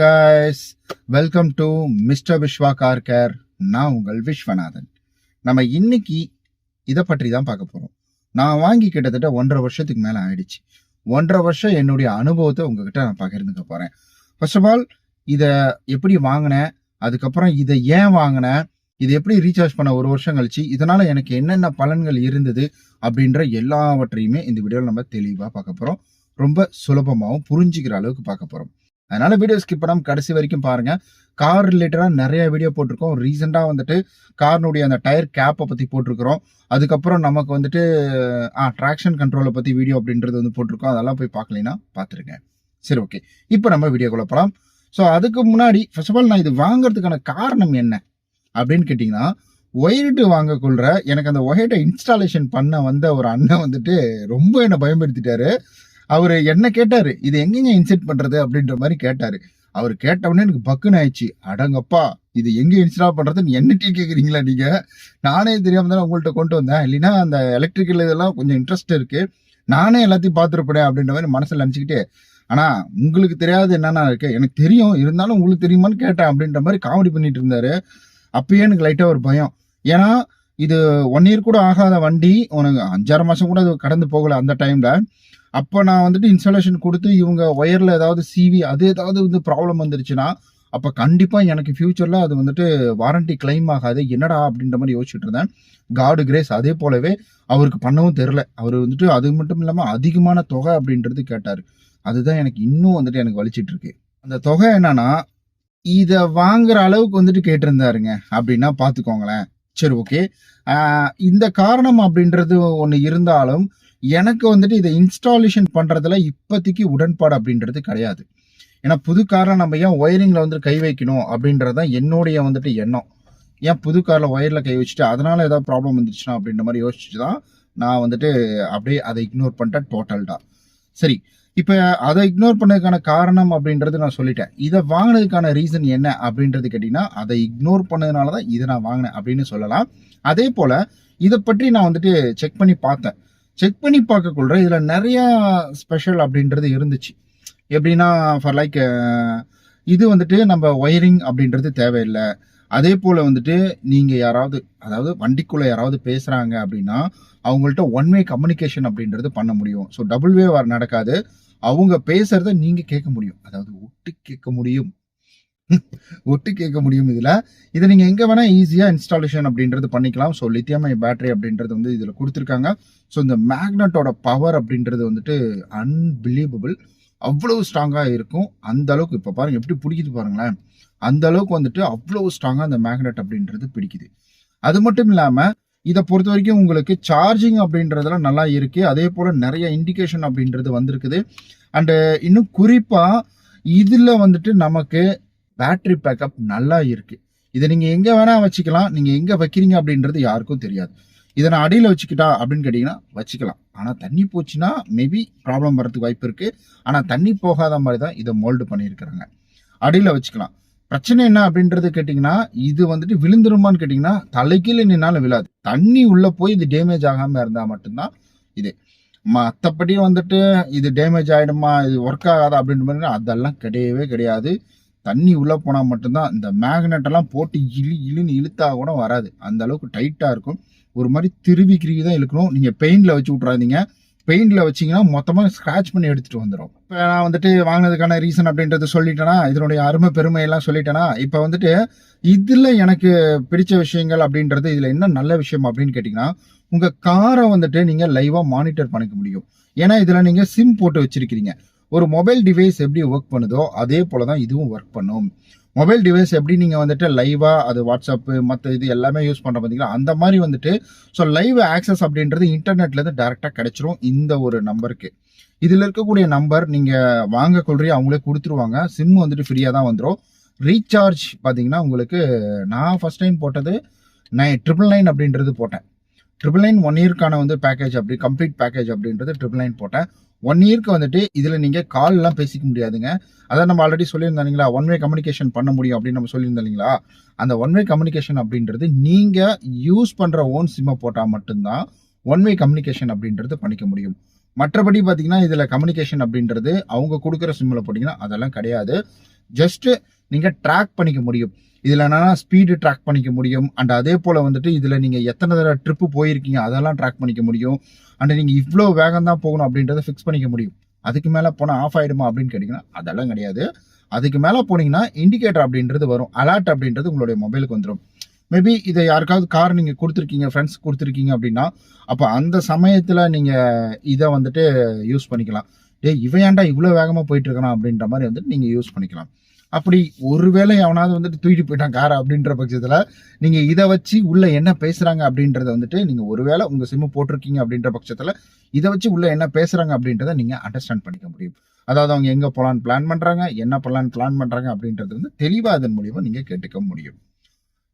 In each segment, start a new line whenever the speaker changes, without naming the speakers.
guys. Welcome to mister Viswa Karkar நான் உங்கள் விஸ்வநாதன். நம்ம இன்னைக்கு இதை பற்றி தான் பார்க்க போகிறோம் நான் வாங்கி கிட்டத்தட்ட ஒன்றரை வருஷத்துக்கு மேலே ஆயிடுச்சு. ஒன்றரை வருஷம் என்னுடைய அனுபவத்தை உங்ககிட்ட நான் பகிர்ந்துக்க போகிறேன் ஃபர்ஸ்ட் ஆஃப் ஆல் இதை எப்படி வாங்கினேன் அதுக்கப்புறம் இதை ஏன் வாங்கினேன் இது எப்படி ரீசார்ஜ் பண்ண ஒரு வருஷம் கழிச்சு? இதனால் எனக்கு என்னென்ன பலன்கள் இருந்தது? அப்படின்ற எல்லாவற்றையுமே இந்த வீடியோவில் நம்ம தெளிவாக பார்க்க போகிறோம் ரொம்ப சுலபமாகவும் புரிஞ்சுக்கிற அளவுக்கு பார்க்க போகிறோம் அதனால வீடியோ ஸ்கிப் பண்ணாம கடைசி வரைக்கும் பாருங்க. கார் ரிலேட்டடாக நிறைய வீடியோ போட்டிருக்கோம். ரீசெண்டாக வந்துட்டு கார்னுடைய அந்த டயர் கேப்பை பற்றி போட்டிருக்கிறோம். அதுக்கப்புறம் நமக்கு வந்துட்டு ஆ ட்ராக்ஷன் கண்ட்ரோலை பற்றி வீடியோ அப்படின்றது வந்து போட்டிருக்கோம். அதெல்லாம் போய் பார்க்கலைன்னா பார்த்துருங்க. சரி ஓகே இப்போ நம்ம வீடியோக்குள்ள போகலாம் ஸோ அதுக்கு முன்னாடி ஃபர்ஸ்ட் ஆஃப் ஆல் நான் இது வாங்குறதுக்கான காரணம் என்ன? அப்படின்னு கேட்டிங்கன்னா ஒயர்டு வாங்கக்குள்ள எனக்கு அந்த ஒயர்டை இன்ஸ்டாலேஷன் பண்ண வந்த ஒரு அண்ணன் வந்துட்டு ரொம்ப என்னை பயன்படுத்திட்டாரு அவர் என்ன கேட்டாரு? இது எங்கெங்க இன்செர்ட் பண்றது? அப்படின்ற மாதிரி கேட்டாரு. அவர் கேட்டவுடனே எனக்கு பக்குன்னு ஆயிடுச்சு. அடங்கப்பா இது எங்கே இன்ஸ்டால் பண்ணுறதுன்னு என்ன டீ கேட்குறீங்களா நீங்கள் நானே தெரியாமல் தானே உங்கள்கிட்ட கொண்டு வந்தேன். இல்லைன்னா அந்த எலக்ட்ரிக்கல் இதெல்லாம் கொஞ்சம் இன்ட்ரெஸ்ட் இருக்குது நானே எல்லாத்தையும் பார்த்துருப்பேன் அப்படின்ற மாதிரி மனசில் நினச்சிக்கிட்டு ஆனால் உங்களுக்கு தெரியாது என்னென்ன இருக்கு? எனக்கு தெரியும். இருந்தாலும் உங்களுக்கு தெரியுமான்னு கேட்டேன். அப்படின்ற மாதிரி காமெடி பண்ணிட்டு இருந்தாரு. அப்பயே எனக்கு லைட்டாக ஒரு பயம். ஏன்னா இது ஒன் இயர் கூட ஆகாத வண்டி. உனக்கு அஞ்சாறு மாதம் கூட அது கடந்து போகலை அந்த டைமில் அப்போ நான் வந்துட்டு இன்ஸ்டாலேஷன் கொடுத்து இவங்க ஒயரில் ஏதாவது சிவி அது ஏதாவது வந்து ப்ராப்ளம் வந்துருச்சுன்னா அப்போ கண்டிப்பாக எனக்கு ஃப்யூச்சரில் அது வந்துட்டு வாரண்டி கிளைம் ஆகாது. என்னடா அப்படின்ற மாதிரி யோசிச்சுட்டு இருந்தேன். காடு கிரேஸ் அதே போலவே அவருக்கு பண்ணவும் தெரில அவர் வந்துட்டு அது மட்டும் இல்லாமல் அதிகமான தொகை அப்படின்றது கேட்டார். அதுதான் எனக்கு இன்னும் வந்துட்டு எனக்கு வலிச்சிட்டு இருக்கு. அந்த தொகை என்னன்னா இதை வாங்குற அளவுக்கு வந்துட்டு கேட்டிருந்தாருங்க அப்படின்னா பார்த்துக்கோங்களேன் சரி ஓகே இந்த காரணம் அப்படின்றது ஒன்று இருந்தாலும் எனக்கு வந்துட்டு இதை இன்ஸ்டாலேஷன் பண்ணுறதுல இப்போதைக்கு உடன்பாடு அப்படின்றது கிடையாது. ஏன்னா புது காரில் நம்ம ஏன் ஒயரிங்கில் வந்து கை வைக்கணும் அப்படின்றது தான் என்னுடைய வந்துட்டு எண்ணம். ஏன் புது காரில் ஒயரில் கை வச்சுட்டு அதனால் ஏதாவது ப்ராப்ளம் வந்துருச்சுன்னா அப்படின்ற மாதிரி யோசிச்சு தான் நான் வந்துட்டு அப்படியே அதை இக்னோர் பண்ணிட்டேன் டோட்டல்டாக சரி இப்போ அதை இக்னோர் பண்ணதுக்கான காரணம் அப்படின்றது நான் சொல்லிட்டேன். இதை வாங்கினதுக்கான ரீசன் என்ன அப்படின்றது கேட்டிங்கன்னா அதை இக்னோர் பண்ணதுனால தான் இதை நான் வாங்கினேன் அப்படின்னு சொல்லலாம். அதே போல் இதை பற்றி நான் வந்துட்டு செக் பண்ணி பார்த்தேன். செக் பண்ணி பார்க்கக்குள்ள இதில் நிறையா ஸ்பெஷல் அப்படின்றது இருந்துச்சு. எப்படின்னா ஃபார் லைக் இது வந்துட்டு நம்ம ஒயரிங் அப்படின்றது தேவையில்லை. அதே போல் வந்துட்டு நீங்கள் யாராவது அதாவது வண்டிக்குள்ளே யாராவது பேசுகிறாங்க அப்படின்னா அவங்கள்ட்ட ஒன் வே கம்யூனிகேஷன் அப்படின்றது பண்ண முடியும். ஸோ டபுள் வே நடக்காது. அவங்க பேசுறத நீங்கள் கேட்க முடியும். அதாவது ஒட்டு கேட்க முடியும். ஒட்டு கேட்க முடியும் இதில். இதை நீங்கள் எங்கே வேணால் ஈஸியாக இன்ஸ்டாலேஷன் அப்படின்றது பண்ணிக்கலாம். ஸோ லித்தியம் பேட்டரி அப்படின்றது வந்து இதில் கொடுத்துருக்காங்க. ஸோ இந்த மேக்னட்டோட பவர் அப்படின்றது வந்துட்டு அன்பிலீவபிள் அவ்வளவு ஸ்ட்ராங்காக இருக்கும். அந்த அளவுக்கு இப்போ பாருங்கள் எப்படி பிடிக்குது பாருங்களேன். அந்த அளவுக்கு வந்துட்டு அவ்வளோ ஸ்ட்ராங்காக அந்த மேக்னெட் அப்படின்றது பிடிக்குது. அது மட்டும் இல்லாமல் இதை பொறுத்த வரைக்கும் உங்களுக்கு சார்ஜிங் அப்படின்றதெல்லாம் நல்லா இருக்கு. அதே போல் நிறைய இண்டிகேஷன் அப்படின்றது வந்திருக்குது. அண்டு இன்னும் குறிப்பாக இதில் வந்துட்டு நமக்கு பேட்டரி பேக்கப் நல்லா இருக்கு. இதை நீங்கள் எங்கே வேணால் வச்சுக்கலாம். நீங்கள் எங்கே வைக்கிறீங்க அப்படின்றது யாருக்கும் தெரியாது. இதை நான் அடியில் வச்சுக்கிட்டா அப்படின்னு கேட்டிங்கன்னா வச்சுக்கலாம். ஆனால் தண்ணி போச்சுன்னா மேபி ப்ராப்ளம் வரதுக்கு வாய்ப்பு இருக்குது ஆனால் தண்ணி போகாத மாதிரி தான் இதை மோல்டு பண்ணியிருக்கிறாங்க. அடியில் வச்சுக்கலாம். பிரச்சனை என்ன அப்படின்றது கேட்டிங்கன்னா இது வந்துட்டு விழுந்துருமான்னு கேட்டிங்கன்னா தலைக்கீழே நின்னாலும் விழாது. தண்ணி உள்ளே போய் இது டேமேஜ் ஆகாமல் இருந்தால் மட்டும்தான் இது. மற்றபடி வந்துட்டு இது டேமேஜ் ஆகிடுமா இது ஒர்க் ஆகாதா அப்படின்ற மாதிரி அதெல்லாம் கிடையவே கிடையாது. தண்ணி உள்ளே போனால் மட்டும்தான் இந்த மேக்னெட்டெல்லாம் போட்டு இழு இழுன்னு இழுத்தா கூட வராது. அந்த அளவுக்கு டைட்டாக இருக்கும். ஒரு மாதிரி திருவி கிருவி தான் இழுக்கணும். நீங்கள் பெயிண்டில் வச்சு விட்றாதீங்க பெயிண்டில் வச்சிங்கன்னா மொத்தமாக ஸ்க்ராச் பண்ணி எடுத்துகிட்டு வந்துடும் இப்போ நான் வந்துட்டு வாங்கினதுக்கான ரீசன் அப்படின்றத சொல்லிட்டேனா இதனுடைய அருமை பெருமையெல்லாம் சொல்லிட்டேனா இப்போ வந்துட்டு இதில் எனக்கு பிடிச்ச விஷயங்கள் அப்படின்றது இதில் என்ன நல்ல விஷயம் அப்படின்னு கேட்டிங்கன்னா உங்கள் காரை வந்துட்டு நீங்கள் லைவாக மானிட்டர் பண்ணிக்க முடியும். ஏன்னா இதில் நீங்கள் சிம் போட்டு வச்சிருக்கிறீங்க. ஒரு மொபைல் டிவைஸ் எப்படி ஒர்க் பண்ணுதோ அதே போல் தான் இதுவும் ஒர்க் பண்ணும். மொபைல் டிவைஸ் எப்படி நீங்கள் வந்துட்டு லைவாக அது வாட்ஸ்அப்பு மற்ற இது எல்லாமே யூஸ் பண்ணுற பார்த்தீங்களா அந்த மாதிரி வந்துட்டு ஸோ லைவ் ஆக்சஸ் அப்படின்றது இன்டர்நெட்லேருந்து டேரெக்டாக கிடச்சிரும் இந்த ஒரு நம்பருக்கு இதில் இருக்கக்கூடிய நம்பர் நீங்கள் வாங்க கொள்றி அவங்களே கொடுத்துருவாங்க. சிம் வந்துட்டு ஃப்ரீயாக தான் வந்துடும் ரீசார்ஜ் பார்த்தீங்கன்னா உங்களுக்கு நான் ஃபஸ்ட் டைம் போட்டது நைன் ட்ரிபிள் நைன் அப்படின்றது போட்டேன். ட்ரிபிள் நைன் ஒன் இயர்க்கான வந்து பேக்கேஜ் அப்படி கம்ப்ளீட் பேக்கேஜ் அப்படின்றது ட்ரிபிள் நைன் போட்டேன். ஒன் இயர்க்கு வந்துட்டு இதில் நீங்கள் கால்லாம் பேசிக்க முடியாதுங்க. அதான் நம்ம ஆல்ரெடி சொல்லியிருந்தாங்களா ஒன் வே கம்யூனிகேஷன் பண்ண முடியும் அப்படின்னு நம்ம சொல்லியிருந்தீங்களா இல்லைங்களா? அந்த ஒன் வே கம்யூனிகேஷன் அப்படின்றது நீங்கள் யூஸ் பண்ணுற ஓன் சிம்மை போட்டால் மட்டும்தான் ஒன் வே கம்யூனிகேஷன் அப்படின்றது பண்ணிக்க முடியும். மற்றபடி பார்த்தீங்கன்னா இதில் கம்யூனிகேஷன் அப்படின்றது அவங்க கொடுக்குற சிம்மில் போட்டிங்கன்னா அதெல்லாம் கிடையாது. ஜஸ்ட்டு நீங்கள் ட்ராக் பண்ணிக்க முடியும். இதில் என்னன்னா ஸ்பீடு ட்ராக் பண்ணிக்க முடியும். அண்ட் அதே போல் வந்துட்டு இதில் நீங்கள் எத்தனை தடவை ட்ரிப்பு போயிருக்கீங்க அதெல்லாம் ட்ராக் பண்ணிக்க முடியும். அண்ட் நீங்கள் இவ்வளோ வேகம் தான் போகணும் அப்படின்றத ஃபிக்ஸ் பண்ணிக்க முடியும். அதுக்கு மேலே போனால் ஆஃப் ஆகிடுமா அப்படின்னு கேட்டிங்கன்னா அதெல்லாம் கிடையாது. அதுக்கு மேலே போனீங்கன்னா இண்டிகேட்டர் அப்படின்றது வரும். அலர்ட் அப்படின்றது உங்களுடைய மொபைலுக்கு வந்துடும் மேபி இதை யாருக்காவது கார் நீங்கள் கொடுத்துருக்கீங்க ஃப்ரெண்ட்ஸ் கொடுத்துருக்கீங்க அப்படின்னா அப்போ அந்த சமயத்தில் நீங்கள் இதை வந்துட்டு யூஸ் பண்ணிக்கலாம். டேய் இவன் ஏன்டா இவ்வளோ வேகமாக போயிட்டுருக்கான் அப்படின்ற மாதிரி வந்துட்டு நீங்கள் யூஸ் பண்ணிக்கலாம். அப்படி ஒருவேளை எவனாவது வந்துட்டு தூக்கிட்டு போயிட்டான் கார் அப்படின்ற பட்சத்தில் நீங்கள் இதை வச்சு உள்ள என்ன பேசுகிறாங்க அப்படின்றத வந்துட்டு நீங்கள் ஒருவேளை உங்கள் சிம்மு போட்டிருக்கீங்க அப்படின்ற பட்சத்தில் இதை வச்சு உள்ள என்ன பேசுகிறாங்க அப்படின்றத நீங்கள் அண்டர்ஸ்டாண்ட் பண்ணிக்க முடியும். அதாவது அவங்க எங்கே போகலான்னு பிளான் பண்ணுறாங்க என்ன பண்ணலான்னு பிளான் பண்ணுறாங்க அப்படின்றது வந்து தெளிவாக அதன் மூலியமாக நீங்கள் கேட்டுக்க முடியும்.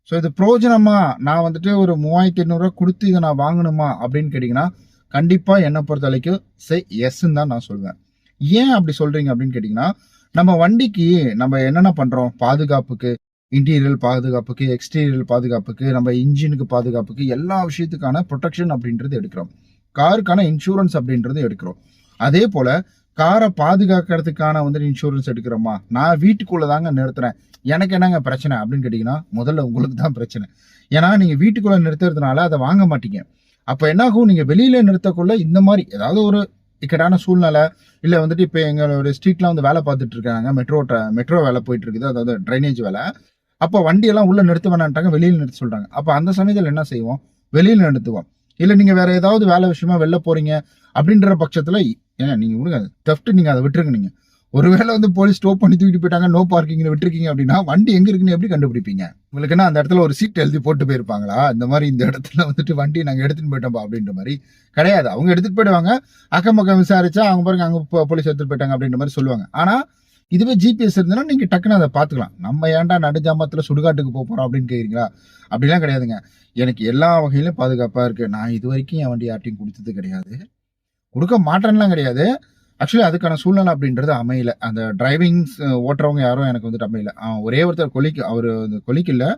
ஸோ இது பிரோஜனமா? நான் வந்துட்டு ஒரு மூவாயிரத்தி எண்ணூறுரூவா கொடுத்து இதை நான் வாங்கணுமா அப்படின்னு கேட்டிங்கன்னா கண்டிப்பாக என்னை பொறுத்த வரைக்கும் சே எஸ்ன்னு தான் நான் சொல்வேன். ஏன் அப்படி சொல்கிறீங்க அப்படின்னு கேட்டிங்கன்னா நம்ம வண்டிக்கு நம்ம என்னென்ன பண்ணுறோம் பாதுகாப்புக்கு இன்டீரியல் பாதுகாப்புக்கு எக்ஸ்டீரியல் பாதுகாப்புக்கு நம்ம இன்ஜினுக்கு பாதுகாப்புக்கு எல்லா விஷயத்துக்கான ப்ரொடெக்ஷன் அப்படின்றது எடுக்கிறோம். காருக்கான இன்சூரன்ஸ் அப்படின்றது எடுக்கிறோம். அதே போல் காரை பாதுகாக்கிறதுக்கான வந்து இன்சூரன்ஸ் எடுக்கிறோமா? நான் வீட்டுக்குள்ளே தாங்க நிறுத்துறேன். எனக்கு என்னங்க பிரச்சனை அப்படின்னு கேட்டிங்கன்னா முதல்ல உங்களுக்கு தான் பிரச்சனை. ஏன்னா நீங்கள் வீட்டுக்குள்ளே நிறுத்துறதுனால அதை வாங்க மாட்டீங்க. அப்போ என்ன ஆகும் வெளியில் நிறுத்தக்குள்ள இந்த மாதிரி ஏதாவது ஒரு இக்கட்டான சூழ்நிலை இல்லை வந்துட்டு இப்போ எங்களோட ஸ்ட்ரீட்லாம் வந்து வேலை பார்த்துட்டு இருக்காங்க. மெட்ரோ மெட்ரோ வேலை போயிட்டு இருக்குது. அதாவது ட்ரைனேஜ் வேலை. அப்போ வண்டியெல்லாம் உள்ளே நிறுத்த வேணான்ட்டாங்க. வெளியில் நிறுத்த சொல்கிறாங்க அப்போ அந்த சமயத்தில் என்ன செய்வோம்? வெளியில் நிறுத்துவோம். இல்லை நீங்கள் வேறு ஏதாவது வேலை விஷயமா வெளில போகிறீங்க அப்படின்ற பட்சத்தில் ஏன்னா நீங்கள் விடுங்க தெஃப்ட் நீங்கள் அதை விட்டுருங்க நீங்கள் ஒருவேளை வந்து போலீஸ் ஸ்டோப் பண்ணி தூக்கிட்டு போயிட்டாங்க நோ பார்க்கிங்ல விட்டுருக்கீங்க அப்படின்னா வண்டி எங்க இருக்குன்னு எப்படி கண்டுபிடிப்பீங்க? உங்களுக்கு என்ன அந்த இடத்துல ஒரு சீட் எழுதி போட்டு போயிருப்பாங்களா? இந்த மாதிரி இந்த இடத்துல வந்துட்டு வண்டி நாங்க எடுத்துட்டு போயிட்டோம்பா அப்படின்ற மாதிரி கிடையாது. அவங்க எடுத்துட்டு போயிடுவாங்க. அக்கம் பக்கம் விசாரிச்சா அவங்க பாருங்க அங்க போலீஸ் எடுத்துட்டு போயிட்டாங்க அப்படின்ற மாதிரி சொல்லுவாங்க. ஆனா இதுவே ஜிபிஎஸ் இருந்ததுன்னா நீங்க டக்குன்னு அதை பாத்துக்கலாம் நம்ம ஏன்டா நடுஜாமத்துல சுடுகாட்டுக்கு போக போறோம் அப்படின்னு கேக்குறீங்களா? அப்படிலாம் கிடையாதுங்க. எனக்கு எல்லா வகையிலும் பாதுகாப்பா இருக்கு. நான் இது வரைக்கும் என் வண்டி யார்ட்டையும் கொடுத்தது கிடையாது. கொடுக்க மாட்டேன்லாம் கிடையாது. ஆக்சுவலி அதுக்கான சூழ்நிலை அப்படின்றது அமையல. அந்த டிரைவிங் ஓட்டுறவங்க யாரும் எனக்கு வந்துட்டு அமையல. அவன் ஒரே ஒருத்தர் கொலிக்கு அவர் கொலிக்கு இல்லை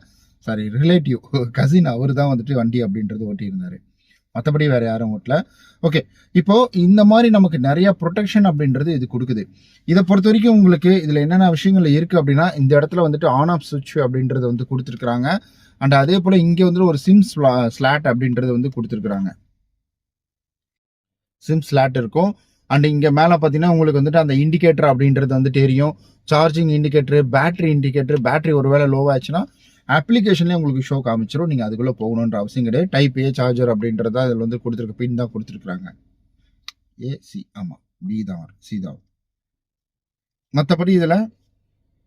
சாரி ரிலேட்டிவ் கசின் அவர் தான் வந்துட்டு வண்டி அப்படின்றது ஓட்டியிருந்தாரு. மற்றபடி வேற யாரும் ஓட்டல. ஓகே இப்போ இந்த மாதிரி நமக்கு நிறைய ப்ரொடெக்ஷன் அப்படின்றது இது கொடுக்குது. இதை பொறுத்த வரைக்கும் உங்களுக்கு இதுல என்னென்ன விஷயங்கள் இருக்கு அப்படின்னா இந்த இடத்துல வந்துட்டு ஆன் ஆஃப் சுவிட்ச் அப்படின்றது வந்து கொடுத்துருக்குறாங்க. அண்ட் அதே போல இங்க வந்து ஒரு சிம் ஸ்லாட் அப்படின்றது வந்து கொடுத்துருக்குறாங்க. சிம் ஸ்லாட் இருக்கும். அண்ட் இங்கே மேலே பார்த்தீங்கன்னா உங்களுக்கு வந்துட்டு அந்த இண்டிகேட்டர் அப்படின்றது வந்து தெரியும். Charging indicator battery indicator battery ஒருவேளை லோ ஆச்சுன்னா அப்ளிகேஷன்லேயே உங்களுக்கு ஷோ காமிச்சிடும் நீங்கள் அதுக்குள்ளே போகணுன்ற அவசியம் கிடையாது. டைப் ஏ சார்ஜர் அப்படின்றத அதில் வந்து கொடுத்துருக்க பின் தான் கொடுத்துருக்குறாங்க. ஏ சி ஆமாம் பி தான் வரும். சி தான் வரும். மற்றபடி இதில்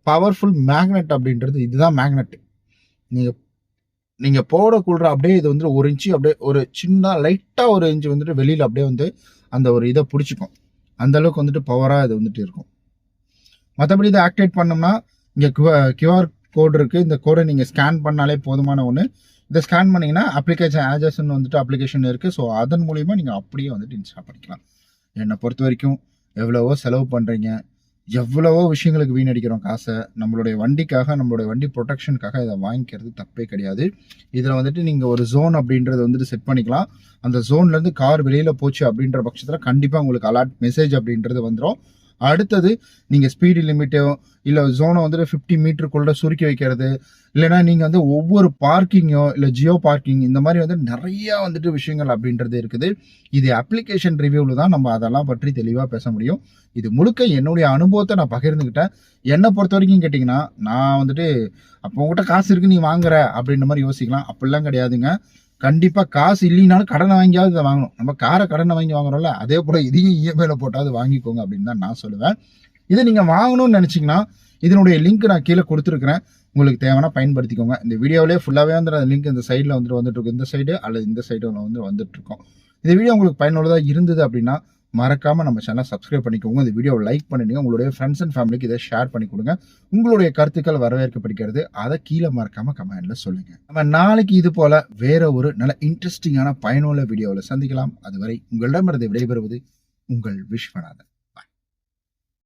பவர்ஃபுல் மேக்னெட் அப்படின்றது இதுதான் மேக்னெட் நீங்கள் நீங்கள் போடக்குள்ள அப்படியே இது வந்து ஒரு இன்ச்சு அப்படியே ஒரு சின்ன லைட்டாக ஒரு இன்ச்சு வந்துட்டு வெளியில் அப்படியே வந்து அந்த ஒரு இதை பிடிச்சிக்கும். அந்தளவுக்கு வந்துட்டு பவராக இது வந்துட்டு இருக்கும். மற்றபடி இதை ஆக்டிவேட் பண்ணோம்னா இங்கே கியூஆர் கோடு இருக்குது இந்த கோடை நீங்கள் ஸ்கேன் பண்ணாலே போதுமான ஒன்று இதை ஸ்கேன் பண்ணீங்கன்னா அப்ளிகேஷன் ஆஜஸ்ன்னு வந்துட்டு அப்ளிகேஷன் இருக்குது ஸோ அதன் மூலிமா நீங்கள் அப்படியே வந்துட்டு இன்ஸ்டால் பண்ணிக்கலாம். என்னை பொறுத்த வரைக்கும் எவ்வளவோ செலவு பண்ணுறீங்க எவ்வளவோ விஷயங்களுக்கு வீணடிக்கிறோம் காசை. நம்மளுடைய வண்டிக்காக நம்மளுடைய வண்டி ப்ரொடெக்ஷனுக்காக இதை வாங்கிக்கிறது தப்பே கிடையாது. இதில் வந்துட்டு நீங்கள் ஒரு ஜோன் அப்படின்றத வந்துட்டு செட் பண்ணிக்கலாம். அந்த ஜோன்லேருந்து கார் வெளியில் போச்சு அப்படின்ற பட்சத்தில் கண்டிப்பாக உங்களுக்கு அலர்ட் மெசேஜ் அப்படின்றது வந்துடும் அடுத்தது நீங்கள் ஸ்பீடு லிமிட்டோ இல்லை ஜோனை வந்துட்டு ஃபிஃப்டி மீட்டருக்குள்ள சுருக்கி வைக்கிறது இல்லைன்னா நீங்கள் வந்து ஒவ்வொரு பார்க்கிங்கோ இல்லை ஜியோ பார்க்கிங் இந்த மாதிரி வந்து நிறையா வந்துட்டு விஷயங்கள் அப்படின்றது இருக்குது. இது அப்ளிகேஷன் ரிவ்யூவில் தான் நம்ம அதெல்லாம் பற்றி தெளிவாக பேச முடியும். இது முழுக்க என்னுடைய அனுபவத்தை நான் பகிர்ந்துக்கிட்டேன் என்னை பொறுத்த வரைக்கும் கேட்டிங்கன்னா நான் வந்துட்டு அப்போ உங்கள்கிட்ட காசு இருக்குது நீ வாங்குற அப்படின்ற மாதிரி யோசிக்கலாம். அப்படிலாம் கிடையாதுங்க. கண்டிப்பாக காசு இல்லைனாலும் கடனை வாங்கியாவது இதை வாங்கணும். நம்ம காரை கடனை வாங்கி வாங்குறோம்ல அதே போல் இதையும் இஎம்ஐயில் போட்டாவது வாங்கிக்கோங்க அப்படின்னு தான் நான் சொல்லுவேன். இதை நீங்கள் வாங்கணும்னு நினச்சிங்கன்னா இதனுடைய லிங்க் நான் கீழே கொடுத்துருக்குறேன். உங்களுக்கு தேவைன்னா பயன்படுத்திக்கோங்க. இந்த வீடியோவிலே ஃபுல்லாகவே வந்து அந்த லிங்க் இந்த சைடில் வந்துட்டு வந்துட்டு இருக்கும் இந்த சைடு அல்லது இந்த சைடு வந்து வந்துட்டு இருக்கோம். இந்த வீடியோ உங்களுக்கு பயனுள்ளதாக இருந்தது அப்படின்னா மறக்காமல் நம்ம சேனலை சப்ஸ்கிரைப் பண்ணிக்கோங்க. இந்த வீடியோவை லைக் பண்ணிடுங்க. உங்களுடைய ஃப்ரெண்ட்ஸ் அண்ட் ஃபேமிலிக்கு இதை ஷேர் பண்ணி கொடுங்க. உங்களுடைய கருத்துக்கள் வரவேற்கப்படுகிறது. அதை கீழே மறக்காமல் கமெண்ட்டில் சொல்லுங்க. நம்ம நாளைக்கு இது போல வேற ஒரு நல்ல இன்ட்ரெஸ்டிங்கான பயனுள்ள வீடியோவில் சந்திக்கலாம். அதுவரை உங்களிடமிருந்து விடைபெறுவது உங்கள் விஸ்வநாதன்.